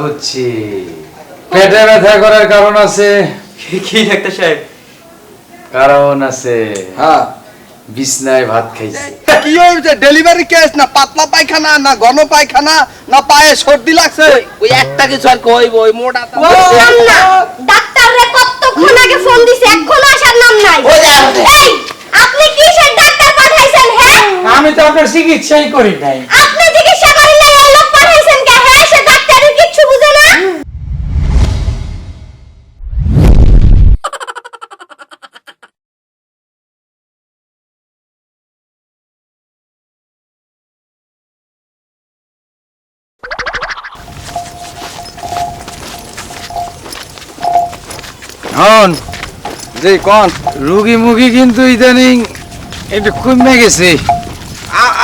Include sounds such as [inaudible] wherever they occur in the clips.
বুঝছি। পেটে ব্যথা করার কারণ আছে? কি ডাক্তার সাহেব? কারণ আছে। হ্যাঁ। বিছনায় ভাত খাইছে। কি হয়েছে ডেলিভারি কেস না পাতলা পায়খানা না ঘন পায়খানা না পায়ে সর্দি লাগছে? ওই একটা কিছু আর কইব ওই মোটা না। ডাক্তাররে কতক্ষণ আগে ফোন দিছে? এখনও আসার নাম নাই। ওই এই আপনি কিসের ডাক্তার পাঠাইছেন হ্যাঁ? আমি তো আপনার চিকিৎসাই করি নাই। হন জি কোন। রুগী মুগী কিন্তু ইদানিং একটু কমে গেছে।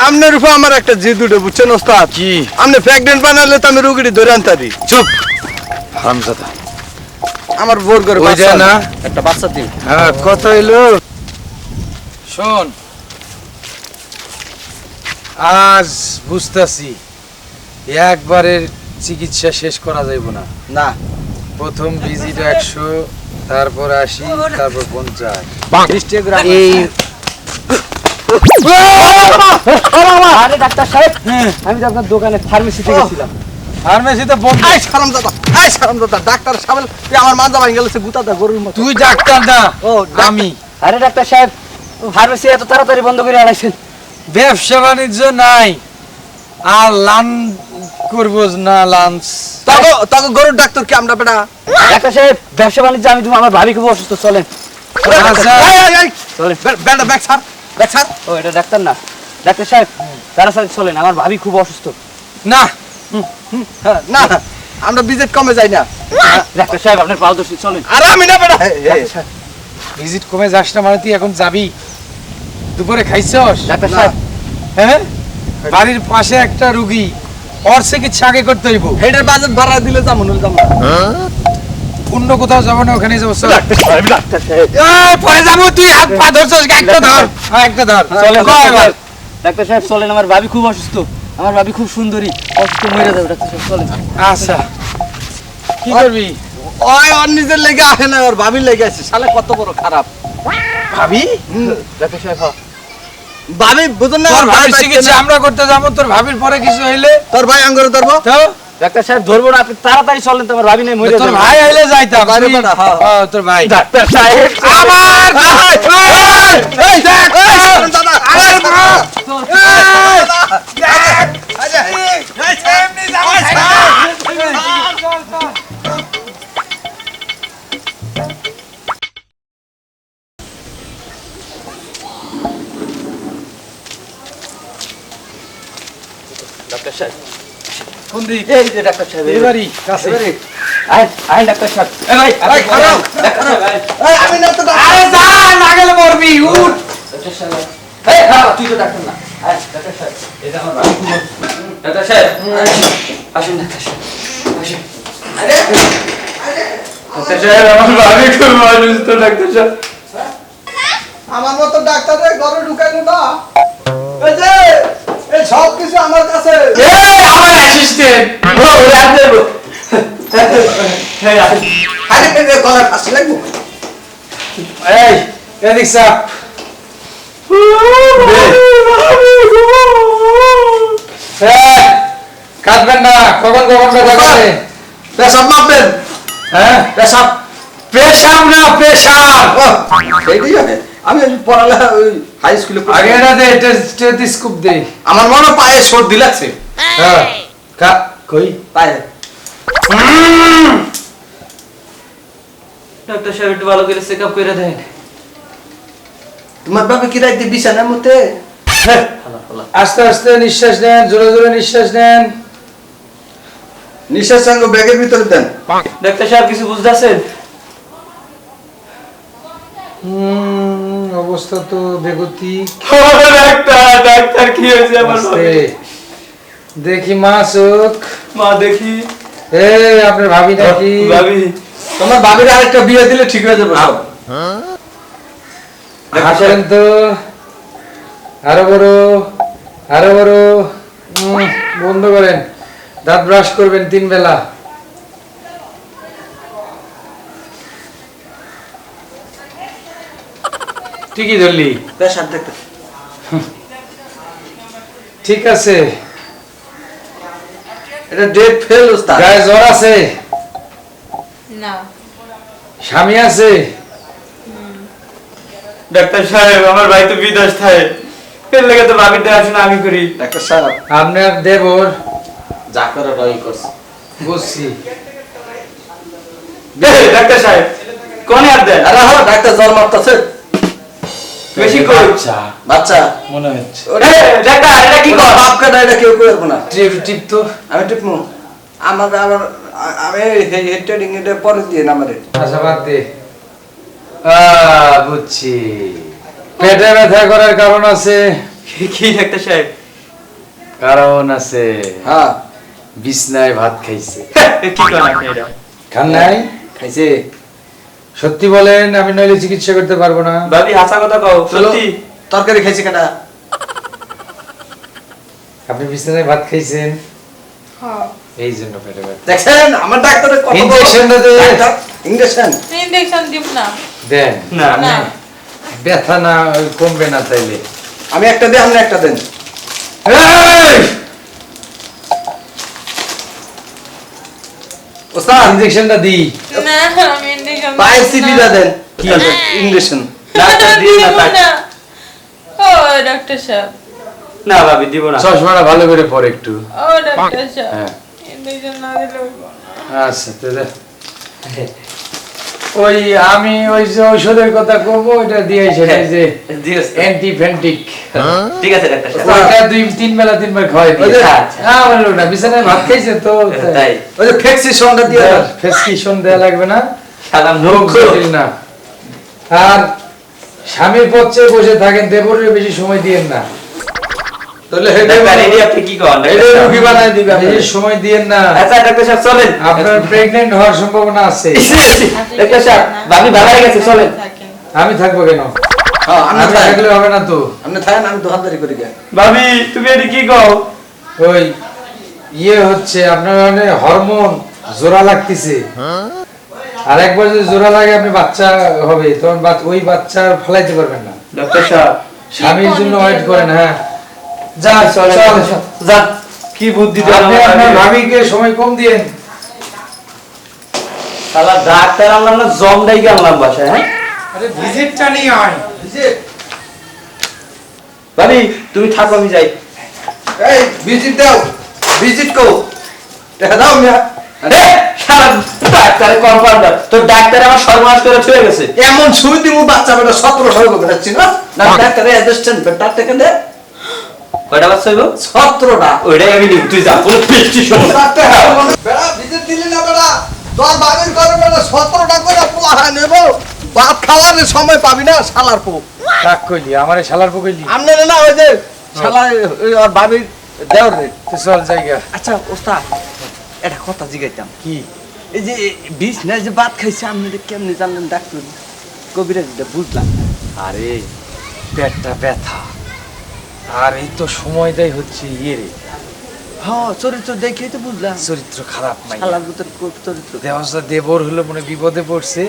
আপনার উপর আমার একটা জিদ উঠে বুঝছেন ওস্তাদ? কি? আপনি প্রেগনেন্ট বানালে তো আমি রুগীটি ধরে আনতারি। চুপ। হারামজাদা আমার বোর করে ওই বাচ্চা। না? একটা বাচ্চা দিন। হ্যাঁ কত হইল? শোন। আজ বুঝতাছি একবারের চিকিৎসা শেষ করা যাইব না। না। প্রথম ভিজিট একশো তারপর আশি তারপর পঞ্চাশ। এই আরে ডাক্তার সাহেব আমি তো আপনার দোকানে ফার্মেসিতে গেছিলাম ফার্মেসিতে বন্ধ আই সালাম দাদা আই সালাম দাদা ডাক্তার সাহেব তুই আমার মাথা ভাঙ গেছে গুতাটা গরুর মতো। তুই ডাক্তার না ও আমি। আরে ডাক্তার সাহেব ফার্মেসি এত তাড়াতাড়ি বন্ধ করে আড়াইছেন ব্যবসা বাণিজ্য নাই। আর লান করব না লাঞ্চ। তাকে তাকে গরুর ডাক্তার কি আমরা বেটা? ডাক্তার সাহেব ব্যবসা বাণিজ্য আমি তুমি আমার ভাবি খুব অসুস্থ চলেন। এই, এই, এই, চলেন। বেটা ব্যাগ ছাড় ব্যাগ ছাড়। ও এটা ডাক্তার না। ডাক্তার সাহেব তাড়াতাড়ি চলেন আমার ভাবি খুব অসুস্থ। না। হ্যাঁ, না। আমরা বিজেট কমে যাই না। ডাক্তার সাহেব আপনার দোষী চলেন। আর আমি না বেটা। ভিজিট কমে যাস না মানে তুই এখন যাবি? দুপুরে খাইছস? ডাক্তার। সাহেব। হ্যাঁ? বাড়ির পাশে একটা রুগী। ওর চিকিৎসা আগে করতে হইব। হেডের বাজেট ভাড়া দিলে যাব নইলে যাব না। অন্য কোথাও যাব না ওখানে যাব পরে যাব তুই হাত পা ধরছস একটা ধর। হ্যাঁ একটা ধর। ডাক্তার সাহেব। চলেন আমার ভাবি খুব অসুস্থ। আমার ভাবি খুব সুন্দরী। অসুস্থ মরে যাবে ডাক্তার সাহেব চলেন। আচ্ছা। কি করবি? ওই ওর নিজের লেগে আসে না ওর ভাবির লেগে আছে শালা কত বড় খারাপ। ভাবি? ডাক্তার সাহেব হ্যাঁ। ভাবি বুঝুন না তোর ভাই ভাবির চিকিৎসা আমরা করতে যাব তোর ভাবির পরে কিছু হইলে। তোর ভাই আঙ্গুরে ধরবো? তো? ডাক্তার সাহেব ধরবো না আপনি তাড়াতাড়ি চলেন তোমার ভাবি নেই মরে তোর ভাই আইলে যাইতাম হ্যাঁ। ও, তোর ভাই। ডাক্তার সাহেব আমার ভাই! এই, এই, দেখ, এই, দাদা আরে দাদা। মা! ডাক্তার সাহেব। কোন দিক? এই যে ডাক্তার সাহেব এই কাছে। আয় আয় ডাক্তার সাহেব। এ ভাই এই, খারাপ। ডাক্তার সাহেব আমি না তো আরে যা, না গেলে মরবি, উঠ। ডাক্তার সাহেব এই খারাপ তুই তো ডাক্তার না। আয় ডাক্তার সাহেব। এই যে আমার অসুস্থ। ডাক্তার সাহেব আসুন ডাক্তার সাহেব। আসুন। ডাক্তার সাহেব আমার ভাবি খুব অসুস্থ ডাক্তার সাহেব। আমার মতো ডাক্তার ঘরে ঢুকাইলো না। এই যে এই সব কিছু আমার কাছে এই, আমার assistant। ও রাত দেব আরে এই যে ফাঁসি লাগবো এই, এদিক চাপ। এই, না, কখন কখন ব্যথা করে? পেশাব মাপবেন হ্যাঁ? পেশাব পেশাব না, পেশাব। সেইটাই হবে আমি ওই হাই স্কুলে আগে এটা দে, টেলিস্কোপ দে। আমার মনে পায়ে সর্দি লাগছে হ্যাঁ। কা- কই? পায়ে। ডাক্তার সাহেব একটু ভালো করে চেক আপ করে দেন। তোমার বাবা কি রাইতে বিছানার মধ্যে? হ্যাঁ। আস্তে আস্তে নিঃশ্বাস নেন জোরে জোরে নিঃশ্বাস নেন। নিঃশ্বাস সঙ্গে ব্যাগের ভিতরে দেন। ডাক্তার সাহেব কিছু বুঝতেছেন? হুম, অবস্থা তো বেগতিক। ডাক্তার ডাক্তার কি হয়েছে আমার দেখি মা চোখ। মা দেখি। আপনার ভাবি নাকি ভাবি। তোমার বাবির আরেকটা বিয়ে দিলে ঠিক হয়ে যাবে। সব হাসেন তো। আরও বড় আরও বড়। উম, বন্ধ করেন। দাঁত ব্রাশ করবেন তিন বেলা। ঠিকই ধরলি। প্রেশার দেখতে। ঠিক আছে। এটা ডেট ফেল ওস্তাদ। গায়ে জ্বর আছে? না। স্বামী আছে? ডাক্তার সাহেব আমার ভাই তো বিদেশ থাকে। এর লেগে তো ভাবির দেখাশোনা আমি করি। ডাক্তার সাহেব আপনার দেবর? যা করে রই করছে। বুঝছি। ডাক্তার সাহেব কোন আর দেন? আরে হ্যাঁ ডাক্তার জ্বর মারতেছে। বেশি বাচ্চা। মনে হচ্ছে। ডাক্তার এটা কি কর? বাপ কাটা এটা কেউ করব না। টিপ টিপ তো। আমি টিপমু। আমার আমার আমি হেড ট্রেডিং এটা পরে দিয়ে না আমারে। আচ্ছা বাদ দে। আহ, বুঝছি। পেটে ব্যথা করার কারণ আছে? কি- ডাক্তার সাহেব? কারণ আছে। হ্যাঁ। বিছনায় ভাত খাইছে। [laughs] কি আপনি এটা খান নাই? খাইছে। সত্যি বলেন আমি নইলে চিকিৎসা করতে পারব না। ভাবি হাসা কথা কও সত্যি? তরকারি খাইছে কাটা। আপনি বিছনায় ভাত খাইছেন? হ্যাঁ। এই জন্য পেটে ব্যথা। দেখছেন আমার ডাক্তারের কত টা দে। ইঞ্জেকশন ইনজেকশন দিব না। দেন। না না। ব্যথা না কমবে না তাইলে। আমি একটা দেন আপনি একটা দেন। এই! ওস্তাদ! ইনজেকশনটা দিই। না পায়ের সিপিটা দেন। কি? ইঞ্জেকশন ডাক্তার দিন না দিব না [laughs] ও ডাক্তার সাহেব। না ভাবি দিব না। চশমাটা ভালো করে পরে একটু। ও ডাক্তার সাহেব। হ্যাঁ। না না। আচ্ছা তো ওই আমি ওই যে ঔষধের কথা ওইটা দিয়ে সেটা যে অ্যান্টিফেন্টিক ঠিক আছে ডাক্তার সাহেব। ওইটা দুই তিন বেলা খাওয়াই দিই হ্যাঁ আমার লোকটা বিছানায় ভাত খাইছে তো তাই। ওই যে ফ্লেক্সি সন্ডা দিয়ে দেন। দেয়া লাগবে না। না। আর স্বামীর পথে বসে থাকেন দেবরের বেশি সময় দিয়েন না। তাহলে হেডে ডাক্তার এডি আপনি কি করেন? হেডে ডাক্তার রুগী সাহেব? বানাই দিবে বেশি সময় দিয়েন না। ডাক্তার সাহেব চলেন। আপনার প্রেগনেন্ট হওয়ার সম্ভাবনা আছে। ডাক্তার সাহেব ভাবি ভালো হয়ে গেছে চলেন। থাকেন। আমি থাকব কেন? হ্যাঁ আমি থাকলে হবে না তো। আপনি থাকেন আমি দোকানদারি করি ভাবি তুমি এডি কি কও? ওই ইয়ে হচ্ছে আপনার মানে হরমোন জোড়া লাগতেছে। আর একবার যদি জোড়া লাগে আপনি বাচ্চা হবে তখন ওই বাচ্চা ফেলাইতে পারবেন না। ডাক্তার সাহেব স্বামীর জন্য ওয়েট করেন হ্যাঁ। যা চল চল যান কি বুদ্ধি আপনি আপনার? ভাবিকে। সময় কম দিয়েন। শালা ডাক্তার আনলাম না আনলাম বাসায় হ্যাঁ? আরে ভিজিটটা নিয়ে হয় ভাবি তুমি থাকো আমি যাই। এই ভিজিট দাও। ভিজিট কো দেখা দাও মিয়া। এ, শালা ডাক্তারে কম্পাউন্ডার তো ডাক্তার আমার সর্বনাশ করে ছুঁয়ে গেছে। এমন সুই দিমু বাচ্চা বেটা সতেরো সর্ব বেটাচ্ছি না না। অ্যাসিস্ট্যান্ট বেটা থেকে দে কয়টা বাচ্চা হইব? সতেরোটা। ওইটাই আমি তুই যা কোনো পেস্টি সমস্যা বেড়া ভিজিট দিলি না বেড়া। তোর বাবির ঘরে বেড়া সতেরোটা করে পোলা হয় নেব। ভাত খাওয়ার সময় পাবি না শালার পো রাগ কইলি আমারে শালার পকইলি আমনে না ওই যে শালা ওই বাবির দেওর রে। চল জায়গা আচ্ছা ওস্তাদ এটা কথা জিগাইতাম। কি? এই যে বিষ না যে ভাত খাইছে আপনি কেমনি জানলেন ডাক্তার? কবিরাজ এটা বুঝলাম আরে পেটটা ব্যথা। আর এই তো সময়টাই হচ্ছে ইয়ে রে। হ্যাঁ চরিত্র দেখেই তো বুঝলাম। চরিত্র খারাপ নাই ভিতর চরিত্র দেহসা দেবর হলো মনে বিপদে পড়ছে।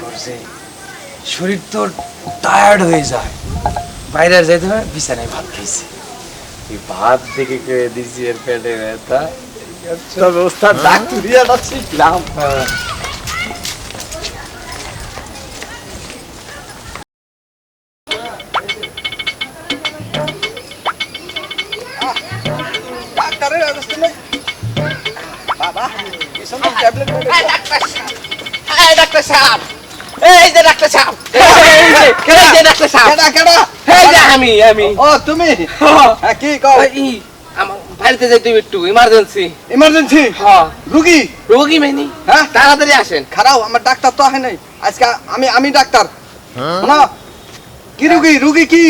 করছে। শরীর তো টায়ার্ড হয়ে যায়। বাইরে যাইতে হয় বিছানায় ভাত খাইছে। এই ভাত দেখে কে দিছি এর পেটে ব্যথা? তবে ওস্তাদ হ্যাঁ। সময় ট্যাবলেট এই ডাক্তার সাহেব এই যে ডাক্তার সাহেব এই যে ডাক্তার সাহেব। কেডা কেডা আমি আমি। ও তুমি? হ্যাঁ। কি কও? এই আমার বাড়িতে যাইতে হবে একটু ইমার্জেন্সি ইমার্জেন্সি হ্যাঁ। রুগী? রোগী মেনি? হ্যাঁ? তাড়াতাড়ি আসেন। খারাপ আমার ডাক্তার তো আসে নাই। আজকে আমি আমি ডাক্তার। না কি রুগী? রুগী কি?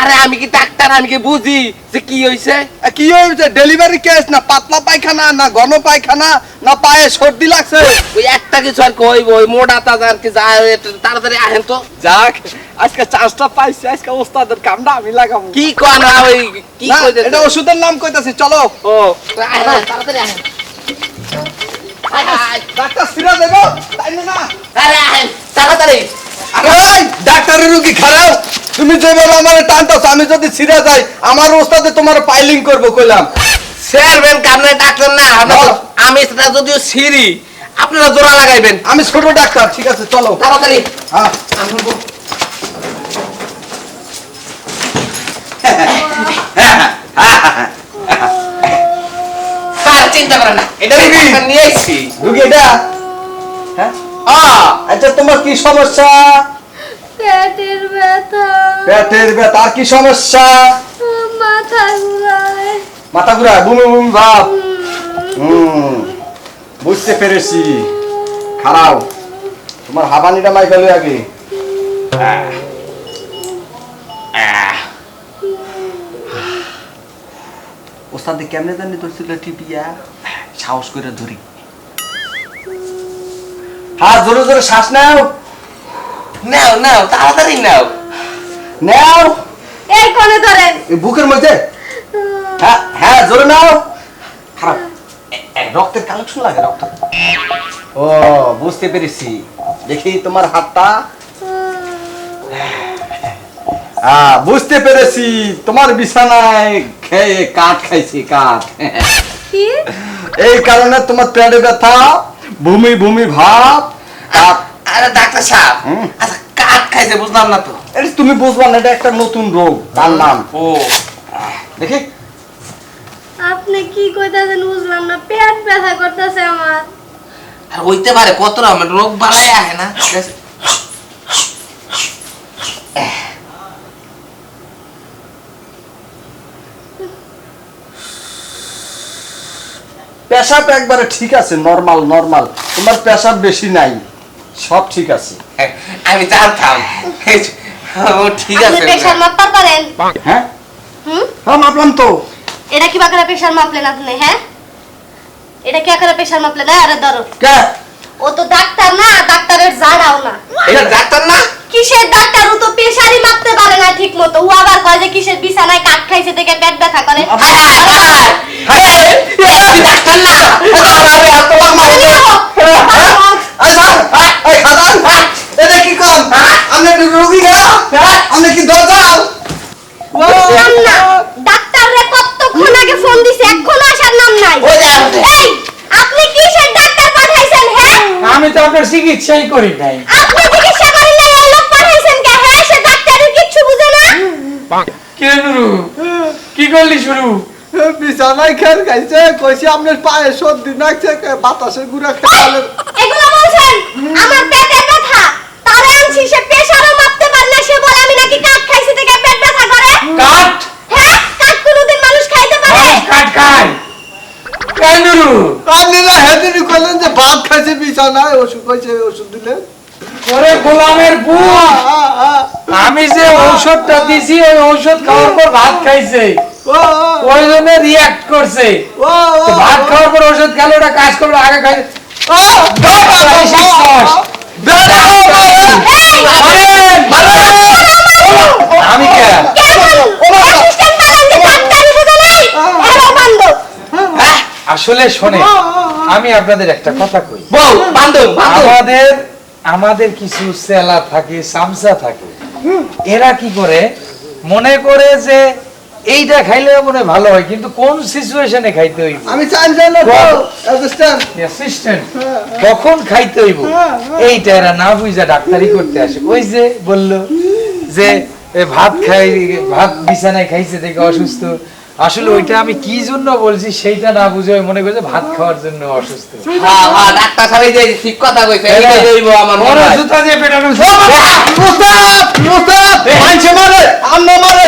আরে আমি কি ডাক্তার আমি কি বুঝি যে কি হইছে? কি হয়েছে ডেলিভারি কেস না পাতলা পায়খানা না ঘন পায়খানা না পায়ে সর্দি লাগছে? ওই একটা কিছু আর কইব ওই মোটা তাজা আর কি যায় তাড়াতাড়ি আহেন তো। যাক আজকে চান্সটা পাইছি আজকে ওস্তাদের কামটা আমি লাগাবো। কি কয় না ওই কি কইতে এটা ওষুধের নাম কইতাছি চলো। ও। তাড়াতাড়ি আহেন। ডাক্তার সিরা দেবো তাই না? আরে আহেন তাড়াতাড়ি। আরে ডাক্তারের রুগী খারাপ। তুমি যেভাবে আমার টানতাছ আমি যদি ছিঁড়ে যাই আমার ওস্তাদে তোমার পাইলিং করব কইলাম। চেয়ারম্যান কামনে ডাক্তার না আমি সেটা যদিও সিঁড়ি আপনারা জোড়া লাগাইবেন। আমি ছোট ডাক্তার ঠিক আছে চলো। তাড়াতাড়ি। হ্যাঁ। চিন্তা করেন না এটা নিয়ে এটা। হ্যাঁ? হ্যাঁ আচ্ছা তোমার কি সমস্যা? পেটের ব্যথা। পেটের ব্যথা আর কি সমস্যা? মাথা ঘুরায়। মাথা ঘুরা বমি বমি ভাব। হুম। বুঝতে পেরেছি। খারাপ তোমার হাবানিটা মাই গেল আগে। ওস্তাদি কেমনে জানি ধরছিল টিপিয়া সাহস করে ধরি। হ্যাঁ জোরে জোরে শ্বাস নাও। নাও নাও তাড়াতাড়ি নাও। নাও। এই কোণে ধরেন এই বুকের মধ্যে। হ্যাঁ হ্যাঁ জোরে নাও। খারাপ। রক্তের কালেকশন লাগে রক্ত। ও বুঝতে পেরেছি। দেখি তোমার হাতটা। হ্যাঁ বুঝতে পেরেছি। তোমার বিছানায় খেয়ে কাঠ খাইছি কাঠ। এই কারণে তোমার পেটে ব্যথা ভূমি ভূমি ভাব কাঠ- আরে ডাক্তার সাহেব আচ্ছা খাইছে বুঝলাম না তো। তুমি বুঝবা না এটা একটা নতুন রোগ তার নাম। ও দেখি। আপনি কি কইতাছেন বুঝলাম না পেট ব্যথা করতেছে আমার। আর হইতে পারে কত রকমের রোগ বালাই আহে না পেশাব একবারে ঠিক আছে নরমাল নরমাল তোমার পেশাব বেশি নাই। সব ঠিক আছে আমি জানতাম ও ঠিক আছে আপনি আছে প্রেশার মাপতে পারেন হ্যাঁ হুম হ্যাঁ মাপলাম তো এটা কি বাকরা প্রেশার মাপলেন আপনি হ্যাঁ এটা কি আকারে প্রেশার মাপলেন না আরে ধরো কে ও তো ডাক্তার না ডাক্তারের জাড়াও না এটা ডাক্তার না কিসের ডাক্তার ও তো প্রেশারই মাপতে পারে না ঠিক মতো ও আবার কয় যে কিসের বিছানায় কাঠ খাইছে দেখে পেট ব্যথা করে হায় হায় হায় হায় ডাক্তার না আরে এত মারে কি হলো? আচ্ছা এই খাদান এটা কি কম? আপনি একটু রোগী না? আপনি কি দরজাল? বুঝলাম না। ডাক্তার রে কতক্ষণ আগে ফোন দিছে? এখনও আসার নাম নাই। ওই যে আসছে। এই আপনি কিসের ডাক্তার পাঠাইছেন হ্যাঁ? আমি তো আপনার চিকিৎসাই করি নাই। আপনি চিকিৎসা করেন না এই লোক পাঠাইছেন কে? হ্যাঁ সে ডাক্তারের কিচ্ছু বুঝে না। কে নুরু? কি করলি শুরু? বিছানায় খের খাইছে কইছি আপনার পায়ে সর্দি নাকছে বাতাসে গুড়া খেলে এগুলো বলছেন আমার পেটে ব্যথা। তারে আনছি সে প্রেশারও মাপতে পারে না সে বলে আমি নাকি কাঠ খাইছি থেকে পেট ব্যথা করে। কাঠ? হ্যাঁ কাঠ কোনোদিন মানুষ খাইতে পারে। মানুষ কাঠ খায়। যে ভাত খাইছে বিছানায় ওষুধ কইছে ওষুধ দিলেন? ওরে গোলামের বুক। আমি যে ঔষধটা দিছি ওই ঔষধ খাওয়ার পর ভাত খাইছে। ওই জন্য রিয়াক্ট করছে। ভাত খাওয়ার পর ওষুধ খেলে ওটা কাজ করবে আগে খাই আমি আসলে শোনে আমি আপনাদের একটা কথা কই। আমাদের আমাদের কিছু সেলা থাকে সামসা থাকে। এরা কি করে? মনে করে যে এইটা খাইলে মনে ভালো হয় কিন্তু কোন সিচুয়েশনে খাইতে হইব? আমি চান চাই না অ্যাসিস্ট্যান্ট অ্যাসিস্ট্যান্ট কখন খাইতে হইব? এইটা এরা না বুঝা ডাক্তারি করতে আসে। ওই যে বলল যে এ ভাত খাই ভাত বিছানায় খাইছে দেখে অসুস্থ। আসলে ওইটা আমি কি জন্য বলছি সেইটা না বুঝে মনে করছে ভাত খাওয়ার জন্য অসুস্থ। হ্যাঁ হ্যাঁ ডাক্তার সাহেব এই যে ঠিক কথা কইছে এইটাই হইব আমার মনে হয়। জুতা দিয়ে পেটানো মুস্তাফ মুস্তাফ! মানছে মারে আম্মা মারে।